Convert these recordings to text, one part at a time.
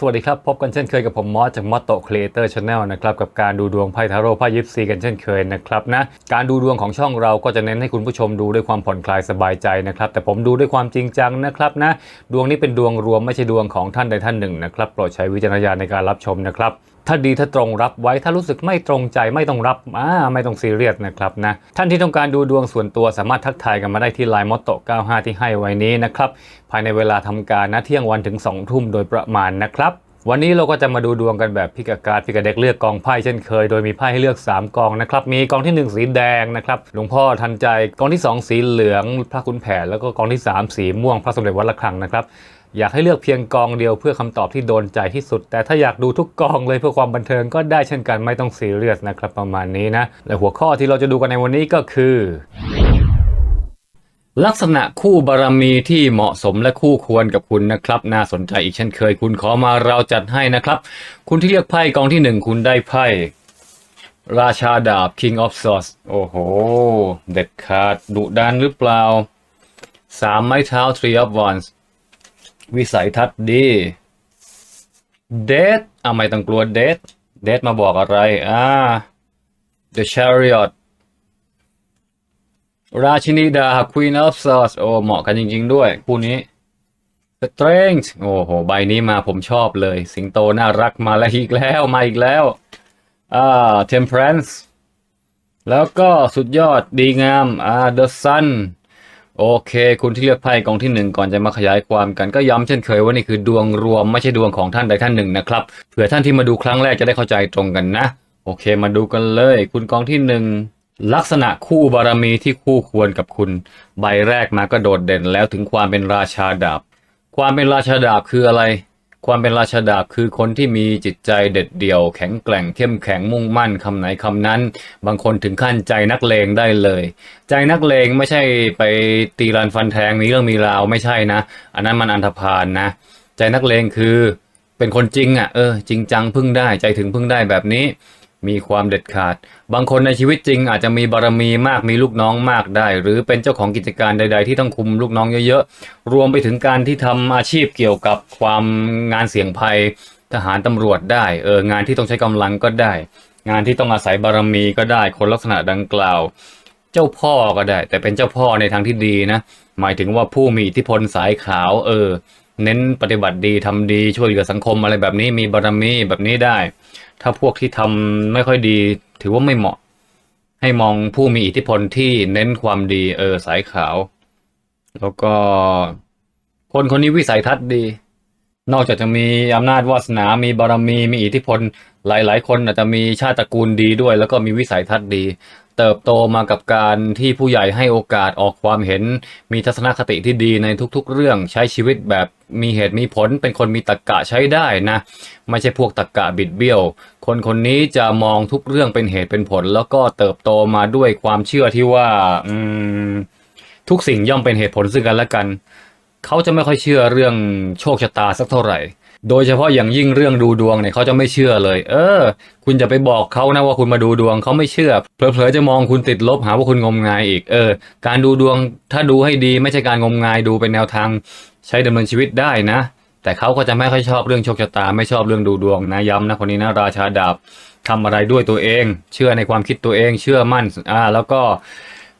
สวัสดีครับ พบกันเช่นเคยกับผมมอสจากมอสโตครีเอเตอร์ชาแนลนะครับกับการดูดวงไพ่ทาโร่ไพ่ยิปซีกันเช่นเคยนะครับนะการดูดวงของช่องเราก็จะเน้นให้คุณผู้ชมดูด้วยความผ่อนคลายสบายใจนะครับแต่ผมดูด้วยความจริงจังนะครับนะดวงนี้เป็นดวงรวมไม่ใช่ดวงของท่านใดท่านหนึ่งนะครับโปรดใช้วิจารณญาณในการรับชมนะครับ ถ้าดีถ้าตรงรับไว้ถ้ารู้สึกไม่ตรงใจไม่ต้องรับอ่าไม่ต้องซีเรียสนะครับนะท่านที่ต้องการดูดวงส่วนตัวสามารถทักทายกันมาได้ที่ไลน์มอตโต95 ที่ให้ไว้นี้นะครับภายในเวลาทำการนะเที่ยงวันถึง 2 ทุ่มโดยประมาณนะครับวันนี้เราก็จะมาดูดวงกันแบบพิกาการพิกาเด็กเลือกกองไพ่เช่นเคย โดยมีไพ่ให้เลือก 3 กองนะครับ มีกองทีหนึ่1 สีแดงนะครับหลวงพ่อทันใจกองที่ 2 สีเหลือง พระคุณแผนแล้วก็กองที่ 3 สีม่วงพระสมเด็จวัดระฆังนะครับ อยากให้เลือกเพียงกองเดียวเพื่อคำตอบที่โดนใจที่สุด แต่ถ้าอยากดูทุกกองเลยเพื่อความบันเทิงก็ได้เช่นกันไม่ต้องซีเรียสนะครับประมาณนี้นะ และหัวข้อที่เราจะดูกันในวันนี้ก็คือ ลักษณะคู่บารมีที่เหมาะสมและคู่ควรกับคุณนะครับ น่าสนใจอีกเช่นเคย คุณขอมาเราจัดให้นะครับ คุณที่เลือกไพ่กองที่หนึ่งคุณได้ไพ่ราชาดาบ King of Swords โอ้โห เด็ดขาดดุดันหรือเปล่าสามไม้เท้า Three of Wands วิสัยทัศน์ดี เดทอะไม่ต้องกลัวเดทเดทมาบอกอะไร อ่า The Chariot ราชินีดา Queen of Swords โอ้ เหมาะกันจริง ๆ ด้วย คู่นี้ Strength โอ้โห ใบนี้มาผมชอบเลย สิงโตน่ารักมาแล้วอีกแล้ว มาอีกแล้ว อ่า Temperance แล้วก็สุดยอดดีงาม อ่า The Sun โอเค คุณที่เลือกไพ่กองที่หนึ่งก่อนจะมาขยายความกันก็ย้ำเช่นเคยว่านี่คือดวงรวมไม่ใช่ดวงของท่านใดท่านหนึ่งนะครับเผื่อท่านที่มาดูครั้งแรกจะได้เข้าใจตรงกันนะ โอเค มาดูกันเลย คุณกองที่หนึ่งลักษณะคู่บารมีที่คู่ควรกับคุณ ใบแรกมาก็โดดเด่นแล้วถึงความเป็นราชาดาบ ความเป็นราชาดาบคืออะไร ความเป็นราชาดาบคือคนที่มีจิตใจเด็ดเดี่ยว แข็งแกร่งเข้มแข็งมุ่งมั่นคำไหนคำนั้น บางคนถึงขั้นใจนักเลงได้เลย ใจนักเลงไม่ใช่ไปตีรันฟันแทงมีเรื่องมีราวไม่ใช่นะ อันนั้นมันอันธพาลนะใจนักเลงคือเป็นคนจริงอะเออจริงจังพึ่งได้ใจถึงพึ่งได้แบบนี้ มีความเด็ดขาด บางคนในชีวิตจริงอาจจะมีบารมีมากมีลูกน้องมากได้ หรือเป็นเจ้าของกิจการใด ๆ ที่ต้องคุมลูกน้องเยอะๆ รวมไปถึงการที่ทำอาชีพเกี่ยวกับความงานเสี่ยงภัยทหารตำรวจได้เอองานที่ต้องใช้กำลังก็ได้ งานที่ต้องอาศัยบารมีก็ได้คนลักษณะดังกล่าว เจ้าพ่อก็ได้ แต่เป็นเจ้าพ่อในทางที่ดีนะ หมายถึงว่าผู้มีอิทธิพลสายขาวเออ เน้นปฏิบัติดีทำดีช่วยเหลือสังคมอะไรแบบนี้มีบารมีแบบนี้ได้ ถ้าพวกที่ทำไม่ค่อยดี ถือว่าไม่เหมาะ ให้มองผู้มีอิทธิพลที่เน้นความดี เออสายขาว แล้วก็ คนคนนี้วิสัยทัศน์ดี นอกจากจะมีอำนาจวาสนา มีบารมี มีอิทธิพล หลาย ๆ คนอาจจะมีชาติตระกูลดีด้วย แล้วก็มีวิสัยทัศน์ดี เติบโตมากับการที่ผู้ใหญ่ให้โอกาสออกความเห็น มีทัศนคติที่ดีในทุกๆ เรื่องใช้ชีวิตแบบมีเหตุมีผลเป็นคนมีตรรกะใช้ได้นะ ไม่ใช่พวกตรรกะบิดเบี้ยว คนคนนี้จะมองทุกเรื่องเป็นเหตุเป็นผล แล้วก็เติบโตมาด้วยความเชื่อที่ว่าอืมทุกสิ่งย่อมเป็นเหตุผลซึ่งกันและกัน เขาจะไม่ค่อยเชื่อเรื่องโชคชะตาสักเท่าไหร่ โดยเฉพาะอย่างยิ่งเรื่องดูดวงเนี่ยเขาจะไม่เชื่อเลย เออ คุณจะไปบอกเขานะว่าคุณมาดูดวงเขาไม่เชื่อ เผลอๆจะมองคุณติดลบหาว่าคุณงมงายอีก เออ การดูดวงถ้าดูให้ดีไม่ใช่การงมงายดูเป็นแนวทางใช้ดำเนินชีวิตได้นะ แต่เขาก็จะไม่ค่อยชอบเรื่องโชคชะตา ไม่ชอบเรื่องดูดวงนะย้ำนะคนนี้นะราชาดาบทำอะไรด้วยตัวเอง เชื่อในความคิดตัวเอง เชื่อมั่น อ่า แล้วก็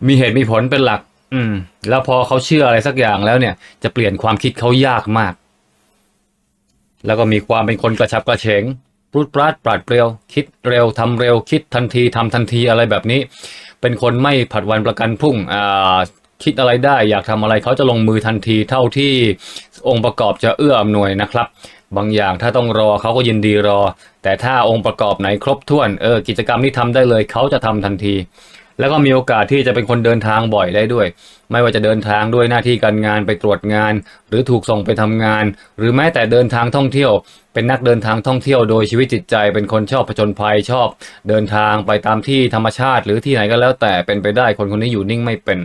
มีเหตุมีผลเป็นหลัก อืม แล้วพอเขาเชื่ออะไรสักอย่างแล้วเนี่ย จะเปลี่ยนความคิดเขายากมาก แล้วก็มีความเป็นคนกระฉับกระเฉงปรุดปราดปราดเปรียว คิดเร็วทำเร็วคิดทันทีทำทันทีอะไรแบบนี้ เป็นคนไม่ผัดวันประกันพรุ่งอ่าคิดอะไรได้อยากทำอะไรเขาจะลงมือทันทีเท่าที่องค์ประกอบจะเอื้ออำนวยนะครับ บางอย่างถ้าต้องรอเขาก็ยินดีรอ แต่ถ้าองค์ประกอบไหนครบถ้วนเออกิจกรรมนี้ทำได้เลยเขาจะทำทันที แล้วก็มีโอกาสที่จะเป็นคนเดินทางบ่อยได้ด้วย ไม่ว่าจะเดินทางด้วยหน้าที่การงานไปตรวจงาน หรือถูกส่งไปทำงาน หรือแม้แต่เดินทางท่องเที่ยว เป็นนักเดินทางท่องเที่ยวโดยชีวิตจิตใจ เป็นคนชอบผจญภัยชอบ เดินทางไปตามที่ธรรมชาติ หรือที่ไหนก็แล้วแต่เป็นไปได้คนคนนี้อยู่นิ่งไม่เป็น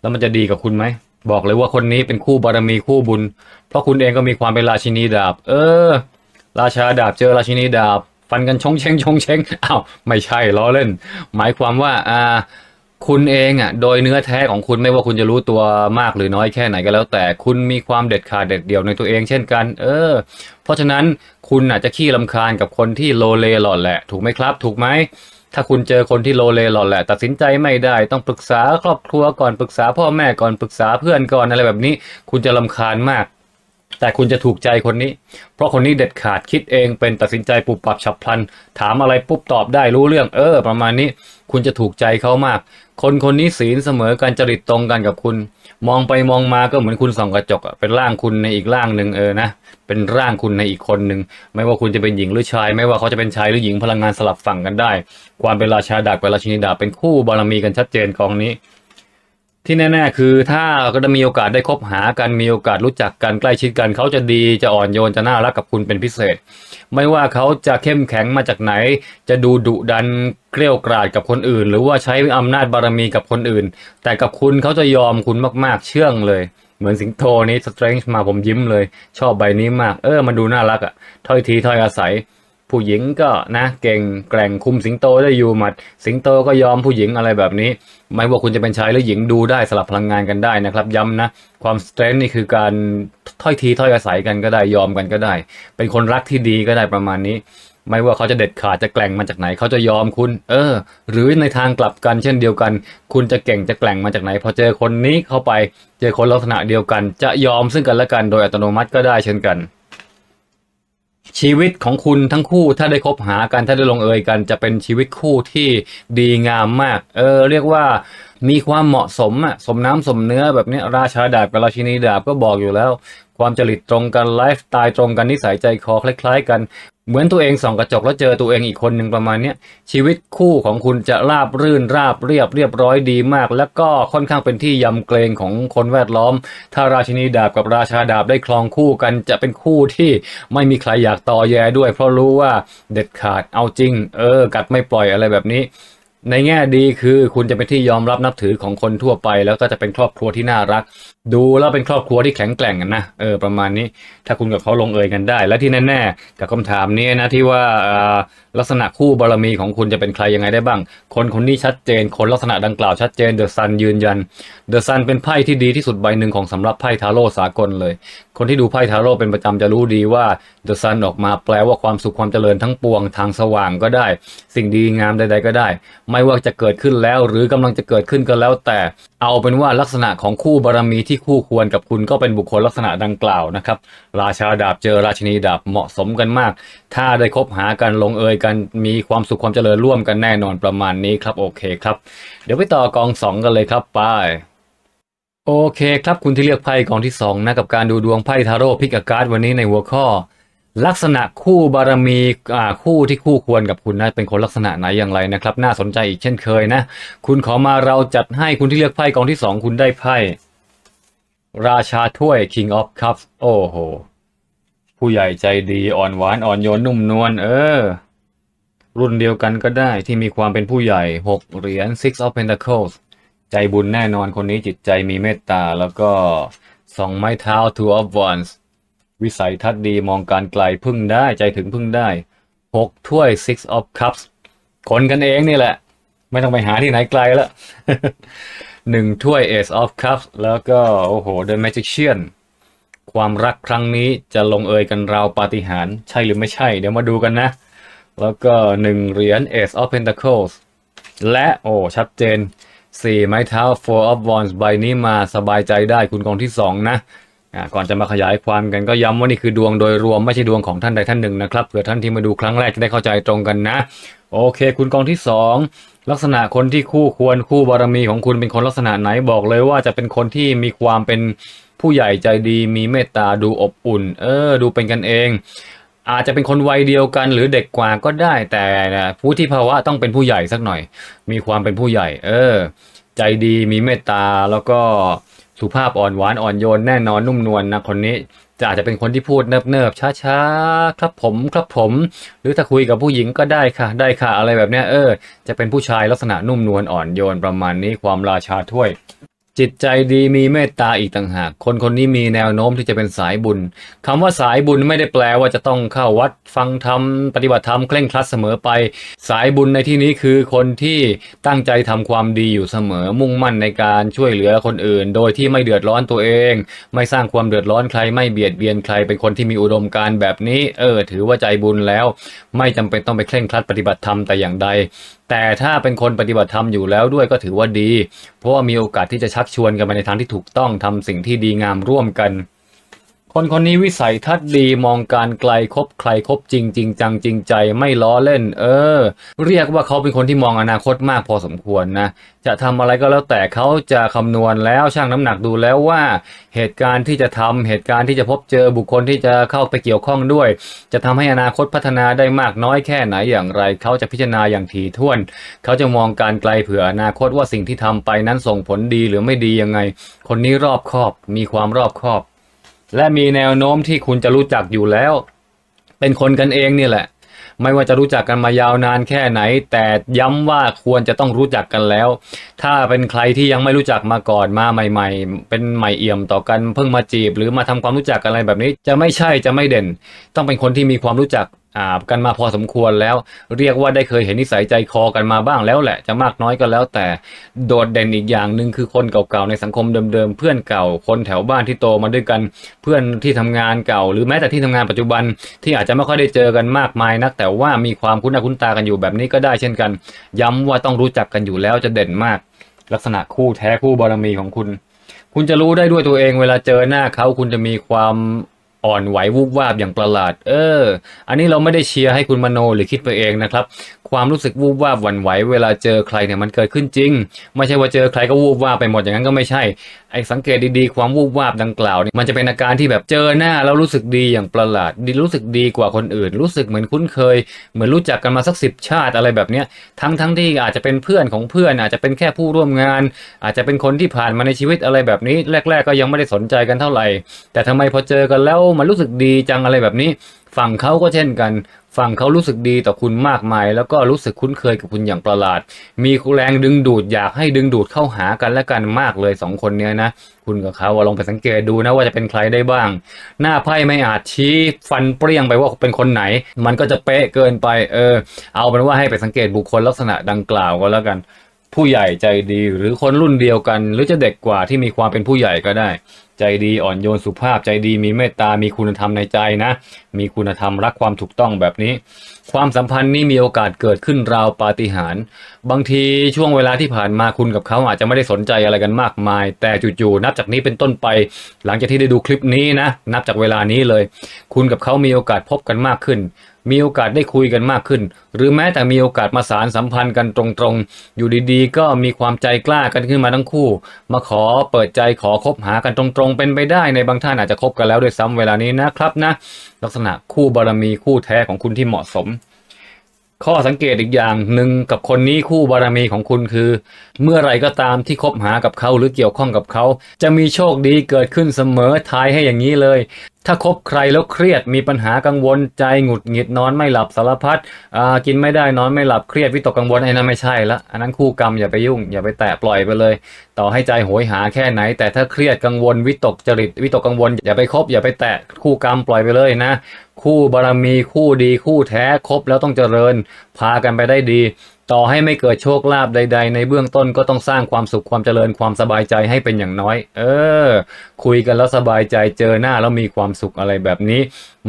แล้วมันจะดีกับคุณไหมบอกเลยว่าคนนี้เป็นคู่บารมีคู่บุญ เพราะคุณเองก็มีความเป็นราชินีดาบ เออ ราชาดาบเจอราชินีดาบ ฟันกันชงเชงชงเชงอ้าวไม่ใช่ล้อเล่น หมายความว่าอ่าคุณเองอะโดยเนื้อแท้ของคุณไม่ว่าคุณจะรู้ตัวมากหรือน้อยแค่ไหนก็แล้ว แต่คุณมีความเด็ดขาดเด็ดเดี่ยวในตัวเองเช่นกัน เออ เพราะฉะนั้นคุณอาจจะขี้ลำคาญกับคนที่โลเลหล่อแหละ ถูกไหมครับ ถูกไหมถ้าคุณเจอคนที่โลเลหล่อแหละ ตัดสินใจไม่ได้ต้องปรึกษาครอบครัวก่อนปรึกษาพ่อแม่ก่อนปรึกษาเพื่อนก่อนอะไรแบบนี้ คุณจะลำคาญมาก แต่คุณจะถูกใจคนนี้ เพราะคนนี้เด็ดขาดคิดเองเป็นตัดสินใจปุบปับฉับพลัน ถามอะไรปุ๊บตอบได้รู้เรื่องเออ ประมาณนี้ คุณจะถูกใจเขามาก คนคนนี้ศีลเสมอกันจริตตรงกันกับคุณ มองไปมองมาก็เหมือนคุณส่องกระจกเป็นร่างคุณในอีกร่างหนึ่งเออนะเป็นร่างคุณในอีกคนหนึ่งไม่ว่าคุณจะเป็นหญิงหรือชาย ไม่ว่าเขาจะเป็นชายหรือหญิงพลังงานสลับฝั่งกันได้ ความเป็นราชาดาบกับราชินีดาบเป็นคู่บารมีกันชัดเจนกองนี้ ที่แน่ๆคือถ้าก็จะมีโอกาสได้คบหากันมีโอกาสรู้จักกันใกล้ชิดกันเขาจะดีจะอ่อนโยนจะน่ารักกับคุณเป็นพิเศษ ไม่ว่าเขาจะเข้มแข็งมาจากไหน จะดูดุดันเกลี้ยวกราดกับคนอื่น หรือว่าใช้อำนาจบารมีกับคนอื่น แต่กับคุณเขาจะยอมคุณมากๆเชื่องเลยเหมือนสิงโตนี้สเตรนจ์มาผมยิ้มเลย ชอบใบนี้มาก เออมันดูน่ารักอะถ้อยทีถ้อยอาศัย ผู้หญิงก็นะเก่งแกร่งคุมสิงโตได้อยู่หมัด สิงโตก็ยอมผู้หญิงอะไรแบบนี้ ไม่ว่าคุณจะเป็นชายหรือหญิงดูได้สลับพลังงานกันได้นะครับย้ำนะ ความสเตรนนี่คือการถ้อยทีถ้อยอาศัยกันก็ได้ยอมกันก็ได้ เป็นคนรักที่ดีก็ได้ประมาณนี้ ไม่ว่าเขาจะเด็ดขาดจะแกล่งมาจากไหนเขาจะยอมคุณ เออ หรือในทางกลับกันเช่นเดียวกัน คุณจะเก่งจะแกล่งมาจากไหน พอเจอคนนี้เข้าไปเจอคนลักษณะเดียวกัน จะยอมซึ่งกันและกันโดยอัตโนมัติก็ได้เช่นกัน ชีวิตของคุณทั้งคู่ถ้าได้คบหากันถ้าได้ลงเอยกัน จะเป็นชีวิตคู่ที่ดีงามมาก เออ เรียกว่ามีความเหมาะสมอะสมน้ำสมเนื้อแบบนี้ราชาดาบกับราชินีดาบก็บอกอยู่แล้ว ความจริตตรงกันไลฟ์สไตล์ตรงกันนิสัยใจคอคล้าย ๆ กัน เหมือนตัวเองส่องกระจกแล้วเจอตัวเองอีกคนหนึ่งประมาณเนี้ยชีวิตคู่ของคุณจะราบรื่นราบเรียบเรียบร้อยดีมาก แล้วก็ค่อนข้างเป็นที่ยำเกรงของคนแวดล้อม ถ้าราชินีดาบกับราชาดาบได้คลองคู่กันจะเป็นคู่ที่ไม่มีใครอยากต่อแยด้วย เพราะรู้ว่าเด็ดขาดเอาจริง เออ กัดไม่ปล่อยอะไรแบบนี้ ในแง่ดีคือคุณจะเป็นที่ยอมรับนับถือของคนทั่วไป แล้วก็จะเป็นครอบครัวที่น่ารัก ดูแล้วเป็นครอบครัวที่แข็งแกร่งนะเออประมาณนี้ถ้าคุณกับเขาลงเอยกันได้ และที่แน่ๆกับคำถามนี้นะที่ว่าอ่า ลักษณะคู่บารมีของคุณจะเป็นใครยังไงได้บ้าง คนคนนี้ชัดเจน คนลักษณะดังกล่าวชัดเจนเดอะซันยืนยันเดอะซันเป็นไพ่ที่ดีที่สุดใบหนึ่งของสำหรับไพ่ทาโร่สากลเลย คนที่ดูไพ่ทาโร่เป็นประจำจะรู้ดีว่าเดอะซันออกมาแปลว่าความสุขความเจริญทั้งปวงทางสว่างก็ได้ สิ่งดีงามใด ๆ ก็ได้ ไม่ว่าจะเกิดขึ้นแล้วหรือกำลังจะเกิดขึ้นก็แล้วแต่ เอาเป็นว่าลักษณะของคู่บารมีที่คู่ควรกับคุณก็เป็นบุคคลลักษณะดังกล่าวนะครับราชาดาบเจอราชินีดาบเหมาะสมกันมาก ถ้าได้คบหากันลงเอยกันมีความสุขความเจริญร่วมกันแน่นอนประมาณนี้ครับ โอเคครับ เดี๋ยวไปต่อกองสองกันเลยครับไปโอเคครับคุณที่เลือกไพ่กองที่2นะกับการดูดวงไพ่ทาโร่พิกอาการ์ดวันนี้ในหัวข้อ ลักษณะคู่บารมีอ่าคู่ที่คู่ควรกับคุณนะเป็นคนลักษณะไหนอย่างไรนะครับ น่าสนใจอีกเช่นเคยนะ คุณขอมาเราจัดให้คุณที่เลือกไพ่กองที่ 2 คุณได้ไพ่ ราชาถ้วย King of Cups โอ้โห ผู้ใหญ่ใจดีอ่อนหวานอ่อนโยนนุ่มนวลเออ รุ่นเดียวกันก็ได้ที่มีความเป็นผู้ใหญ่ 6 เหรียญ Six of Pentacles ใจบุญแน่นอนคนนี้จิตใจมีเมตตา แล้วก็สองไม้เท้า Two of Wands วิสัยทัศน์ดีมองการไกลพึ่งได้ใจถึงพึ่งได้ 6 ถ้วย Six of Cups คนกันเองนี่แหละ ไม่ต้องไปหาที่ไหนไกลแล้วหนึ่งถ้วย Ace of Cups แล้วก็ โอ้โห The Magician ความรักครั้งนี้จะลงเอยกันราวปาฏิหาริย์ใช่หรือไม่ใช่ เดี๋ยวมาดูกันนะ แล้วก็หนึ่งเหรียญ Ace of Pentacles และ โอ้ ชัดเจนสี่ไม้เท้า Four of Wands ใบนี้มาสบายใจได้คุณกองที่สองนะก่อนจะมาขยายความกันก็ย้ำว่านี่คือดวงโดยรวมไม่ใช่ดวงของท่านใดท่านหนึ่งนะครับเผื่อท่านที่มาดูครั้งแรกจะได้เข้าใจตรงกันนะ โอเค คุณกองที่สองลักษณะคนที่คู่ควรคู่บารมีของคุณเป็นคนลักษณะไหนบอกเลยว่าจะเป็นคนที่มีความเป็นผู้ใหญ่ใจดี มีเมตตาดูอบอุ่น เออ ดูเป็นกันเอง อาจจะเป็นคนวัยเดียวกันหรือเด็กกว่าก็ได้ แต่ผู้ที่ภาวะต้องเป็นผู้ใหญ่สักหน่อย มีความเป็นผู้ใหญ่ เออ ใจดีมีเมตตาแล้วก็สุภาพอ่อนหวานอ่อนโยนแน่นอนนุ่มนวลนะคนนี้จะอาจจะเป็นคนที่พูดเนิบๆช้าๆครับผมครับผม หรือถ้าคุยกับผู้หญิงก็ได้ค่ะ ได้ค่ะอะไรแบบเนี้ยเออ จะเป็นผู้ชายลักษณะนุ่มนวลอ่อนโยนประมาณนี้ความราชาถ้วย จิตใจดีมีเมตตาอีกต่างหาก คนคนนี้มีแนวโน้มที่จะเป็นสายบุญคำว่าสายบุญไม่ได้แปลว่าจะต้องเข้าวัดฟังธรรมปฏิบัติธรรมเคร่งครัดเสมอไป สายบุญในที่นี้คือคนที่ตั้งใจทำความดีอยู่เสมอ มุ่งมั่นในการช่วยเหลือคนอื่น โดยที่ไม่เดือดร้อนตัวเอง ไม่สร้างความเดือดร้อนใครไม่เบียดเบียนใคร เป็นคนที่มีอุดมการณ์แบบนี้ เออ ถือว่าใจบุญแล้ว ไม่จำเป็นต้องไปเคร่งครัดปฏิบัติธรรมแต่อย่างใด แต่ถ้าเป็นคนปฏิบัติธรรมอยู่แล้วด้วยก็ถือว่าดี เพราะว่ามีโอกาสที่จะชักชวนกันไปในทางที่ถูกต้องทำสิ่งที่ดีงามร่วมกัน คนคนนี้วิสัยทัศน์ดีมองการไกลคบใครคบจริงจริงจังจริงใจไม่ล้อเล่น เออ เรียกว่าเขาเป็นคนที่มองอนาคตมากพอสมควรนะ จะทำอะไรก็แล้วแต่เขาจะคำนวณแล้วชั่งน้ำหนักดูแล้วว่า เหตุการณ์ที่จะทำเหตุการณ์ที่จะพบเจอบุคคลที่จะเข้าไปเกี่ยวข้องด้วย จะทำให้อนาคตพัฒนาได้มากน้อยแค่ไหนอย่างไร เขาจะพิจารณาอย่างถี่ถ้วน เขาจะมองการไกลเผื่ออนาคตว่าสิ่งที่ทำไปนั้นส่งผลดีหรือไม่ดียังไง คนนี้รอบคอบมีความรอบคอบ และมีแนวโน้มที่คุณจะรู้จักอยู่แล้ว เป็นคนกันเองเนี่แหละ ไม่ว่าจะรู้จักกันมายาวนานแค่ไหน แต่ย้ำว่าควรจะต้องรู้จักกันแล้ว ถ้าเป็นใครที่ยังไม่รู้จักมาก่อนมาใหม่ ๆ เป็นใหม่เอี่ยมต่อกันเพิ่งมาจีบ หรือมาทำความรู้จักกันอะไรแบบนี้ จะไม่ใช่จะไม่เด่น ต้องเป็นคนที่มีความรู้จัก อ่ากันมาพอสมควรแล้ว เรียกว่าได้เคยเห็นนิสัยใจคอกันมาบ้างแล้วแหละ จะมากน้อยก็แล้วแต่โดดเด่นอีกอย่างหนึ่งคือคนเก่าๆในสังคมเดิมๆเพื่อนเก่า คนแถวบ้านที่โตมาด้วยกัน เพื่อนที่ทำงานเก่า หรือแม้แต่ที่ทำงานปัจจุบันที่อาจจะไม่ค่อยได้เจอกันมากมายนัก แต่ว่ามีความคุ้นหน้าคุ้นตากันอยู่แบบนี้ก็ได้เช่นกัน ย้ำว่าต้องรู้จักกันอยู่แล้วจะเด่นมาก ลักษณะคู่แท้คู่บารมีของคุณ คุณจะรู้ได้ด้วยตัวเองเวลาเจอหน้าเขาคุณจะมีความ อ่อนไหววูบวาบอย่างประหลาด เออ อันนี้เราไม่ได้เชียร์ให้คุณมโนหรือคิดไปเองนะครับ ความรู้สึกวูบวาบหวั่นไหวเวลาเจอใครเนี่ยมันเกิดขึ้นจริง ไม่ใช่ว่าเจอใครก็วูบวาบไปหมดอย่างนั้นก็ไม่ใช่ ไอ้สังเกตดีๆ ความวูบวาบดังกล่าวเนี่ยมันจะเป็นอาการที่แบบเจอหน้าแล้วรู้สึกดีอย่างประหลาดดีรู้สึกดีกว่าคนอื่น รู้สึกเหมือนคุ้นเคย เหมือนรู้จักกันมาสักสิบชาติอะไรแบบเนี้ยทั้งทั้งที่อาจจะเป็นเพื่อนของเพื่อน อาจจะเป็นแค่ผู้ร่วมงาน อาจจะเป็นคนที่ผ่านมาในชีวิตอะไรแบบนี้ แรก ๆ ก็ยังไม่ได้สนใจกันเท่าไหร่ แต่ทำไมพอเจอกันแล้วมันรู้สึกดีจังอะไรแบบนี้ ฝั่งเขาก็เช่นกัน ฝั่งเขารู้สึกดีต่อคุณมากมาย แล้วก็รู้สึกคุ้นเคยกับคุณอย่างประหลาด มีแรงดึงดูดอยากให้ดึงดูดเข้าหากันและกันมากเลยสองคนเนี้ยนะ คุณกับเขาลองไปสังเกตดูนะว่าจะเป็นใครได้บ้าง หน้าไพ่ไม่อาจชี้ฟันเปรี้ยงไปว่าเป็นคนไหน มันก็จะเป๊ะเกินไป เออ เอาเป็นว่าให้ไปสังเกตบุคคลลักษณะดังกล่าวก็แล้วกัน ผู้ใหญ่ใจดีหรือคนรุ่นเดียวกัน หรือจะเด็กกว่าที่มีความเป็นผู้ใหญ่ก็ได้ ใจดีอ่อนโยนสุภาพใจดีมีเมตตา มีคุณธรรมในใจนะ มีคุณธรรมรักความถูกต้องแบบนี้ ความสัมพันธ์นี้มีโอกาสเกิดขึ้นราวปาฏิหาริย์บางทีช่วงเวลาที่ผ่านมาคุณกับเขาอาจจะไม่ได้สนใจอะไรกันมากมาย แต่จู่ๆนับจากนี้เป็นต้นไป หลังจากที่ได้ดูคลิปนี้นะ นับจากเวลานี้เลย คุณกับเขามีโอกาสพบกันมากขึ้น มีโอกาสได้คุยกันมากขึ้น หรือแม้แต่มีโอกาสมาสารสัมพันธ์กันตรงๆ อยู่ดีๆ ก็มีความใจกล้ากันขึ้นมาทั้งคู่ มาขอเปิดใจขอคบหากันตรงๆ เป็นไปได้ในบางท่านอาจจะคบกันแล้วด้วยซ้ำเวลานี้นะครับนะ ลักษณะคู่บารมีคู่แท้ของคุณที่เหมาะสม ข้อสังเกตอีกอย่างหนึ่งกับคนนี้คู่บารมีของคุณคือ เมื่อไรก็ตามที่คบหากับเขาหรือเกี่ยวข้องกับเขา จะมีโชคดีเกิดขึ้นเสมอทายให้อย่างนี้เลย ถ้าคบใครแล้วเครียดมีปัญหากังวลใจหงุดหงิดนอนไม่หลับสารพัดอ่ากินไม่ได้นอนไม่หลับเครียดวิตกกังวลไอ้นั่นไม่ใช่ละอันนั้นคู่กรรมอย่าไปยุ่ง อย่าไปแตะปล่อยไปเลย ต่อให้ใจโหยหาแค่ไหน แต่ถ้าเครียดกังวลวิตกจริตวิตกกังวล อย่าไปคบอย่าไปแตะคู่กรรมปล่อยไปเลยนะ คู่บารมีคู่ดีคู่แท้คบแล้วต้องเจริญ พากันไปได้ดีต่อให้ไม่เกิดโชคลาภใด ๆ ในเบื้องต้นก็ต้องสร้างความสุขความเจริญความสบายใจให้เป็นอย่างน้อย เออ คุยกันแล้วสบายใจเจอหน้าแล้วมีความสุขอะไรแบบนี้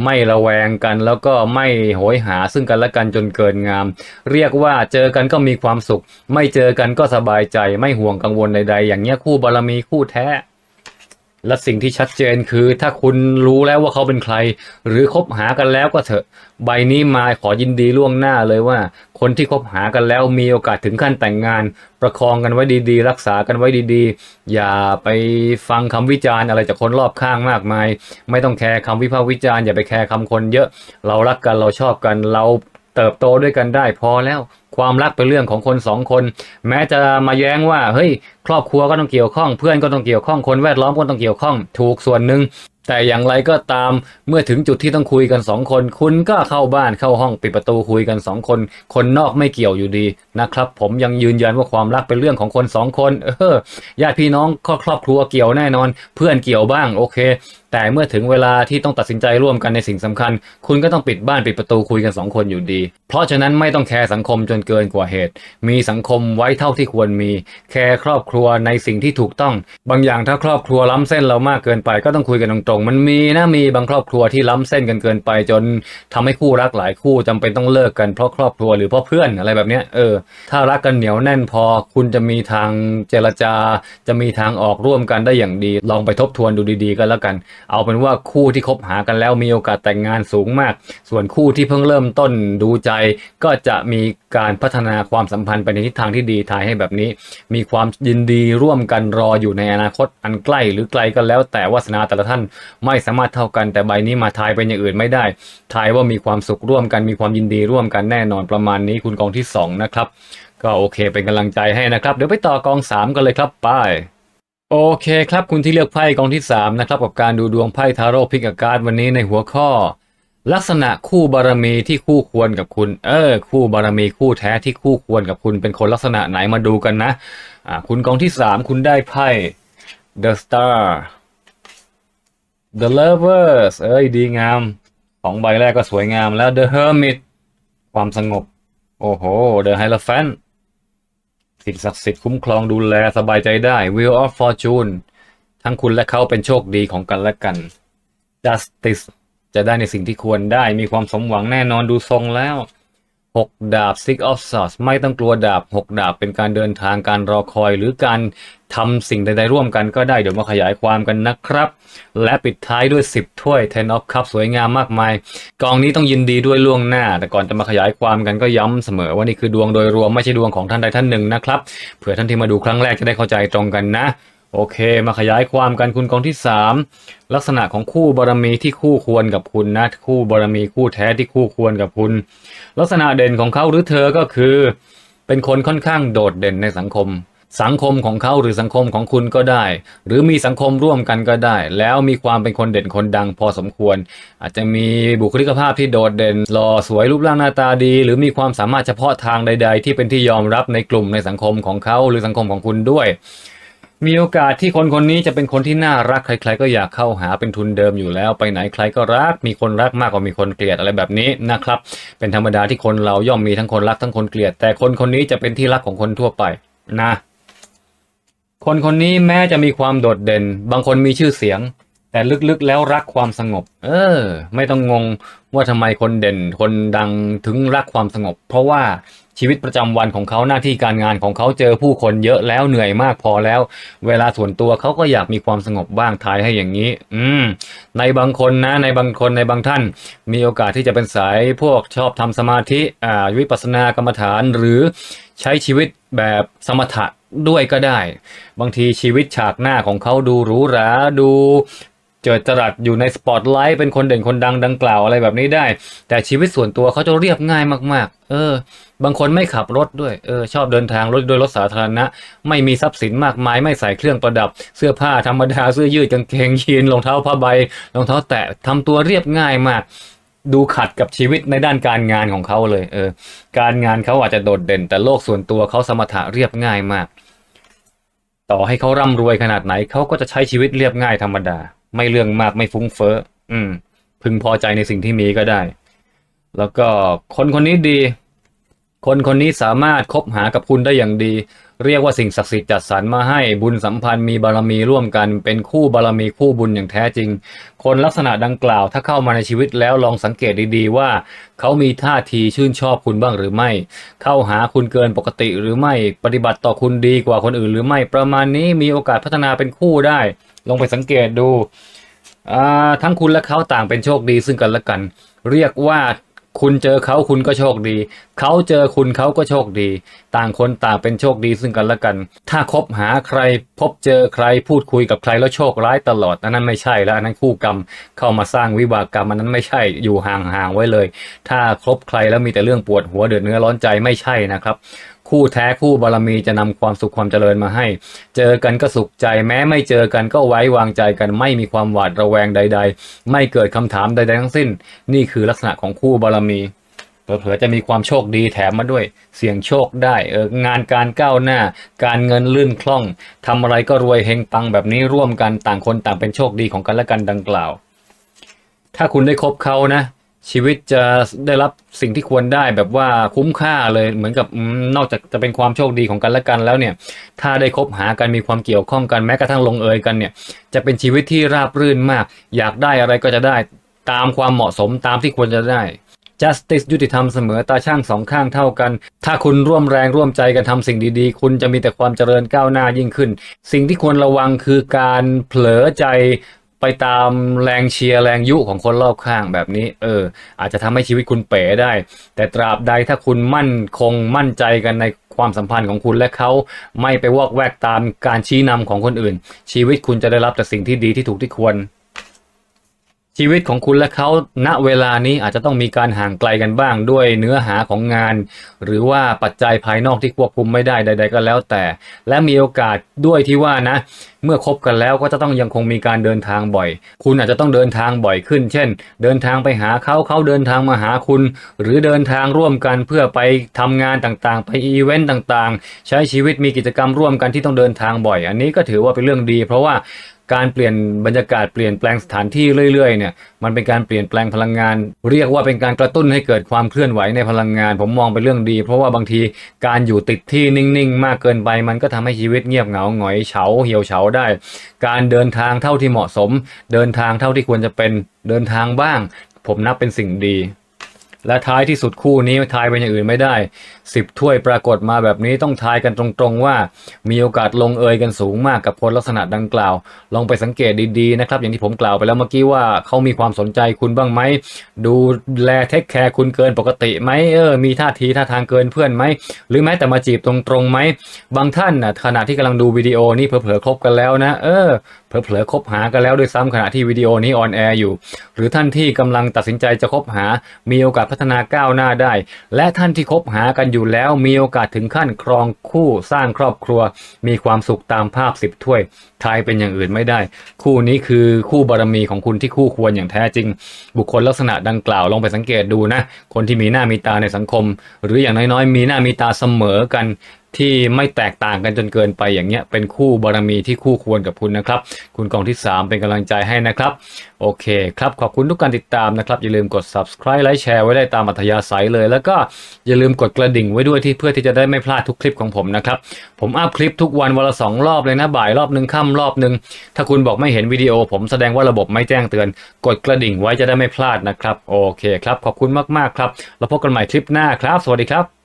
ไม่ระแวงกันแล้วก็ไม่โหยหาซึ่งกันและกันจนเกินงาม เรียกว่าเจอกันก็มีความสุข ไม่เจอกันก็สบายใจ ไม่ห่วงกังวลใด ๆ อย่างเงี้ยคู่บารมีคู่แท้ และสิ่งที่ชัดเจนคือถ้าคุณรู้แล้วว่าเขาเป็นใคร หรือคบหากันแล้วก็เถอะ ใบนี้มาขอยินดีล่วงหน้าเลยว่า คนที่คบหากันแล้วมีโอกาสถึงขั้นแต่งงาน ประคองกันไว้ดีๆ รักษากันไว้ดีๆ อย่าไปฟังคำวิจารณ์อะไรจากคนรอบข้างมากมาย ไม่ต้องแคร์คำวิพากษ์วิจารณ์อย่าไปแคร์คำคนเยอะ เรารักกันเราชอบกันเราเติบโตด้วยกันได้พอแล้ว ความรักเป็นเรื่องของคนสองคน แม้จะมาแย้งว่าเฮ้ยครอบครัวก็ต้องเกี่ยวข้อง เพื่อนก็ต้องเกี่ยวข้องคนแวดล้อมก็ต้องเกี่ยวข้อง ถูกส่วนหนึ่งแต่อย่างไรก็ตามเมื่อถึงจุดที่ต้องคุยกันสองคน คุณก็เข้าบ้านเข้าห้องปิดประตูคุยกันสองคน คนนอกไม่เกี่ยวอยู่ดีนะครับ ผมยังยืนยันว่าความรักเป็นเรื่องของคนสองคน เออญาติพี่น้องก็ครอบครัวเกี่ยวแน่นอน เพื่อนเกี่ยวบ้างโอเคแต่เมื่อถึงเวลาที่ต้องตัดสินใจร่วมกันในสิ่งสำคัญ คุณก็ต้องปิดบ้านปิดประตูคุยกันสองคนอยู่ดี เพราะฉะนั้นไม่ต้องแคร์สังคมจนเกินกว่าเหตุ มีสังคมไว้เท่าที่ควรมี แคร์ครอบครัวในสิ่งที่ถูกต้อง บางอย่างถ้าครอบครัวล้ำเส้นเรามากเกินไปก็ต้องคุยกันตรงๆ มันมีนะมีบางครอบครัวที่ล้ำเส้นกันเกินไป จนทำให้คู่รักหลายคู่จำเป็นต้องเลิกกันเพราะครอบครัวหรือเพราะเพื่อนอะไรแบบเนี้ยเออ ถ้ารักกันเหนียวแน่นพอ คุณจะมีทางเจรจา จะมีทางออกร่วมกันได้อย่างดี ลองไปทบทวนดูดีๆกันแล้วกันเอาเป็นว่าคู่ที่คบหากันแล้วมีโอกาสแต่งงานสูงมาก ส่วนคู่ที่เพิ่งเริ่มต้นดูใจ ก็จะมีการพัฒนาความสัมพันธ์ไปในทิศทางที่ดีทายให้แบบนี้ มีความยินดีร่วมกันรออยู่ในอนาคตอันใกล้หรือไกลก็แล้ว แต่วาสนาแต่ละท่านไม่สามารถเท่ากันแต่ใบนี้มาทายเป็นอย่างอื่นไม่ได้ทายว่ามีความสุขร่วมกันมีความยินดีร่วมกันแน่นอนประมาณนี้คุณกองที่สองนะครับ ก็โอเคเป็นกำลังใจให้นะครับ เดี๋ยวไปต่อกองสามกันเลยครับไป โอเคครับคุณที่เลือกไพ่กองที่ 3 นะครับ กับการดูดวงไพ่ทาโร่พิกอการดวันนี้ในหัวข้อ ลักษณะคู่บารมีที่คู่ควรกับคุณ เออ คู่บารมีคู่แท้ที่คู่ควรกับคุณเป็นคนลักษณะไหนมาดูกันนะอ่าคุณกองที่ 3 คุณได้ไพ่ The Star The Lovers เอ้ยดีงามสองใบแรกก็สวยงามแล้ว The Hermit ความสงบ โอ้โห The Hierophant สิ่งศักดิ์สิทธิ์คุ้มครองดูแลสบายใจได้ Wheel of Fortune ทั้งคุณและเขาเป็นโชคดีของกันและกัน Justice จะได้ในสิ่งที่ควรได้มีความสมหวังแน่นอนดูทรงแล้ว หกดาบ Six of Swords ไม่ต้องกลัวดาบหกดาบเป็นการเดินทางการรอคอยหรือการทำสิ่งใดๆร่วมกันก็ได้เดี๋ยวมาขยายความกันนะครับ และปิดท้ายด้วย 10 ถ้วย Ten of Cups สวยงามมากมาย กองนี้ต้องยินดีด้วยล่วงหน้า แต่ก่อนจะมาขยายความกันก็ย้ำเสมอว่านี่คือดวงโดยรวมไม่ใช่ดวงของท่านใดท่านหนึ่งนะครับเผื่อท่านที่มาดูครั้งแรกจะได้เข้าใจตรงกันนะ โอเค มาขยายความกันคุณกองที่ 3 ลักษณะของคู่บารมีที่คู่ควรกับคุณนะคู่บารมีคู่แท้ที่คู่ควรกับคุณ ลักษณะเด่นของเขาหรือเธอก็คือ เป็นคนค่อนข้างโดดเด่นในสังคม สังคมของเขาหรือสังคมของคุณก็ได้ หรือมีสังคมร่วมกันก็ได้ แล้วมีความเป็นคนเด่นคนดังพอสมควร อาจจะมีบุคลิกภาพที่โดดเด่นหล่อสวยรูปร่างหน้าตาดี หรือมีความสามารถเฉพาะทางใด ๆ ที่เป็นที่ยอมรับในกลุ่มในสังคมของเขาหรือสังคมของคุณด้วย มีโอกาสที่คนคนนี้จะเป็นคนที่น่ารักใคร ๆ ก็อยากเข้าหาเป็นทุนเดิมอยู่แล้ว ไปไหนใครก็รัก มีคนรักมากกว่ามีคนเกลียดอะไรแบบนี้นะครับ เป็นธรรมดาที่คนเราย่อมมีทั้งคนรักทั้งคนเกลียด แต่คนคนนี้จะเป็นที่รักของคนทั่วไปนะ คนคนนี้แม้จะมีความโดดเด่น บางคนมีชื่อเสียง แต่ลึกๆแล้วรักความสงบ เออ ไม่ต้องงงว่าทำไมคนเด่น คนดังถึงรักความสงบ เพราะว่า ชีวิตประจำวันของเขาหน้าที่การงานของเขาเจอผู้คนเยอะแล้วเหนื่อยมากพอแล้ว เวลาส่วนตัวเขาก็อยากมีความสงบบ้างทายให้อย่างนี้ อืม ในบางคนนะ ในบางคนในบางท่าน มีโอกาสที่จะเป็นสายพวกชอบทำสมาธิอ่าวิปัสสนากรรมฐานหรือใช้ชีวิตแบบสมถะด้วยก็ได้ บางทีชีวิตฉากหน้าของเขาดูหรูหราดู เจิดจรัสอยู่ในสปอตไลท์เป็นคนเด่นคนดังดังกล่าวอะไรแบบนี้ได้ แต่ชีวิตส่วนตัวเขาจะเรียบง่ายมาก ๆ เออ บางคนไม่ขับรถด้วยเออชอบเดินทางรถโดยรถสาธารณะ ไม่มีทรัพย์สินมากมายไม่ใส่เครื่องประดับ เสื้อผ้าธรรมดาเสื้อยืดกางเกงยีนรองเท้าผ้าใบรองเท้าแตะทำตัวเรียบง่ายมากดูขัดกับชีวิตในด้านการงานของเขาเลย เออ การงานเขาอาจจะโดดเด่น แต่โลกส่วนตัวเขาสมถะเรียบง่ายมาก ต่อให้เขาร่ำรวยขนาดไหนเขาก็จะใช้ชีวิตเรียบง่ายธรรมดา ไม่เรื่องมากไม่ฟุ้งเฟ้ออืม พึงพอใจในสิ่งที่มีก็ได้ แล้วก็คนคนนี้ดี คนคนนี้สามารถคบหากับคุณได้อย่างดี เรียกว่าสิ่งศักดิ์สิทธิ์จัดสรรมาให้บุญสัมพันธ์มีบารมีร่วมกัน เป็นคู่บารมีคู่บุญอย่างแท้จริง คนลักษณะดังกล่าว ถ้าเข้ามาในชีวิตแล้วลองสังเกตดีๆ ว่า เขามีท่าทีชื่นชอบคุณบ้างหรือไม่ เข้าหาคุณเกินปกติหรือไม่ปฏิบัติต่อคุณดีกว่าคนอื่นหรือไม่ประมาณนี้มีโอกาสพัฒนาเป็นคู่ได้ ลองไปสังเกตดู ทั้งคุณและเขาต่างเป็นโชคดีซึ่งกันและกัน เรียกว่าคุณเจอเขาคุณก็โชคดี เขาเจอคุณเขาก็โชคดี ต่างคนต่างเป็นโชคดีซึ่งกันและกัน ถ้าคบหาใครพบเจอใครพูดคุยกับใครแล้วโชคร้ายตลอดอันนั้นไม่ใช่แล้วอันนั้นคู่กรรมเข้ามาสร้างวิบากกรรมอันนั้นไม่ใช่อยู่ห่างๆไว้เลย ถ้าคบใครแล้วมีแต่เรื่องปวดหัวเดือดเนื้อร้อนใจไม่ใช่นะครับ คู่แท้คู่บารมีจะนำความสุขความเจริญมาให้ เจอกันก็สุขใจแม้ไม่เจอกันก็ไว้วางใจกันไม่มีความหวาดระแวงใด ๆ ไม่เกิดคำถามใดๆทั้งสิ้น นี่คือลักษณะของคู่บารมีเผลอๆจะมีความโชคดีแถมมาด้วย เสี่ยงโชคได้เอองานการก้าวหน้า การเงินลื่นคล่องทำอะไรก็รวยเฮงปังแบบนี้ร่วมกันต่างคนต่างเป็นโชคดีของกันและกันดังกล่าว ถ้าคุณได้คบเขานะ ชีวิตจะได้รับสิ่งที่ควรได้แบบว่าคุ้มค่าเลยเหมือนกับนอกจากจะเป็นความโชคดีของกันและกันแล้วเนี่ย ถ้าได้คบหากันมีความเกี่ยวข้องกันแม้กระทั่งลงเอยกันเนี่ย จะเป็นชีวิตที่ราบรื่นมาก อยากได้อะไรก็จะได้ตามความเหมาะสมตามที่ควรจะได้ justice ยุติธรรมเสมอตาช่างสองข้างเท่ากัน ถ้าคุณร่วมแรงร่วมใจกันทำสิ่งดีๆ คุณจะมีแต่ความเจริญก้าวหน้ายิ่งขึ้น สิ่งที่ควรระวังคือการเผลอใจ ไปตามแรงเชียร์แรงยุของคนรอบข้างแบบนี้ เออ อาจจะทำให้ชีวิตคุณเป๋ได้ แต่ตราบใดถ้าคุณมั่นคงมั่นใจกันในความสัมพันธ์ของคุณและเขาไม่ไปวอกแวกตามการชี้นำของคนอื่น ชีวิตคุณจะได้รับแต่สิ่งที่ดีที่ถูกที่ควร ชีวิตของคุณและเขาณเวลานี้อาจจะต้องมีการห่างไกลกันบ้างด้วยเนื้อหาของงาน หรือว่าปัจจัยภายนอกที่ควบคุมไม่ได้ใด ๆ ก็แล้วแต่ และมีโอกาสด้วยที่ว่านะ เมื่อคบกันแล้วก็จะต้องยังคงมีการเดินทางบ่อย คุณอาจจะต้องเดินทางบ่อยขึ้น เช่น เดินทางไปหาเขาเขาเดินทางมาหาคุณ หรือเดินทางร่วมกันเพื่อไปทำงานต่างๆ ไปอีเวนต์ต่างๆ ใช้ชีวิตมีกิจกรรมร่วมกันที่ต้องเดินทางบ่อย อันนี้ก็ถือว่าเป็นเรื่องดี เพราะว่า การเปลี่ยนบรรยากาศเปลี่ยนแปลงสถานที่เรื่อยๆเนี่ยมันเป็นการเปลี่ยนแปลงพลังงาน เรียกว่าเป็นการกระตุ้นให้เกิดความเคลื่อนไหวในพลังงาน ผมมองเป็นเรื่องดี เพราะว่าบางทีการอยู่ติดที่นิ่งๆ มากเกินไป มันก็ทำให้ชีวิตเงียบเหงาหงอยเฉาเหี่ยวเฉาได้ การเดินทางเท่าที่เหมาะสม เดินทางเท่าที่ควรจะเป็นเดินทางบ้าง ผมนับเป็นสิ่งดี และท้ายที่สุดคู่นี้ทายเป็นอย่างอื่นไม่ได้สิบถ้วยปรากฏมาแบบนี้ต้องทายกันตรงๆว่า มีโอกาสลงเอยกันสูงมากกับคนลักษณะดังกล่าว ลองไปสังเกตดีๆนะครับ อย่างที่ผมกล่าวไปแล้วเมื่อกี้ว่าเขามีความสนใจคุณบ้างไหม ดูแลเทคแคร์คุณเกินปกติไหมเออมีท่าทีท่าทางเกินเพื่อนไหม หรือแม้แต่มาจีบตรงๆไหม บางท่านน่ะขณะที่กำลังดูวิดีโอนี่เผลอๆคบกันแล้วนะ เออเผลอๆคบหากันแล้วด้วยซ้ำขณะที่วิดีโอนี้ออนแอร์อยู่ หรือท่านที่กำลังตัดสินใจจะคบหามีโอกาสพฒนาก้าวหน้าได้ และท่านที่คบหากันอยู่แล้วมีโอกาสถึงขั้นครองคู่สร้างครอบครัว มีความสุขตามภาพสิบถ้วยทายเป็นอย่างอื่นไม่ได้ คู่นี้คือคู่บารมีของคุณที่คู่ควรอย่างแท้จริง บุคคลลักษณะดังกล่าวลองไปสังเกตดูนะ คนที่มีหน้ามีตาในสังคม หรืออย่างน้อยๆ มีหน้ามีตาเสมอกันที่ไม่แตกต่างกันจนเกินไปอย่างเงี้ยเป็นคู่บารมีที่คู่ควรกับคุณนะครับ คุณกองที่ 3 เป็นกำลังใจให้นะครับ โอเคครับ ขอบคุณทุกการติดตามนะครับ อย่าลืมกด subscribe ไลค์แชร์ไว้ได้ตามอัธยาศัยเลย แล้วก็อย่าลืมกดกระดิ่งไว้ด้วยที่เพื่อที่จะได้ไม่พลาดทุกคลิปของผมนะครับ ผมอัพคลิปทุกวันวันละสองรอบเลยนะบ่ายรอบหนึ่งค่ำรอบหนึ่งถ้าคุณบอกไม่เห็นวิดีโอ ผมแสดงว่าระบบไม่แจ้งเตือน กดกระดิ่งไว้จะได้ไม่พลาดนะครับ โอเคครับ ขอบคุณมากๆครับ แล้วพบกันใหม่คลิปหน้าครับ สวัสดีครับ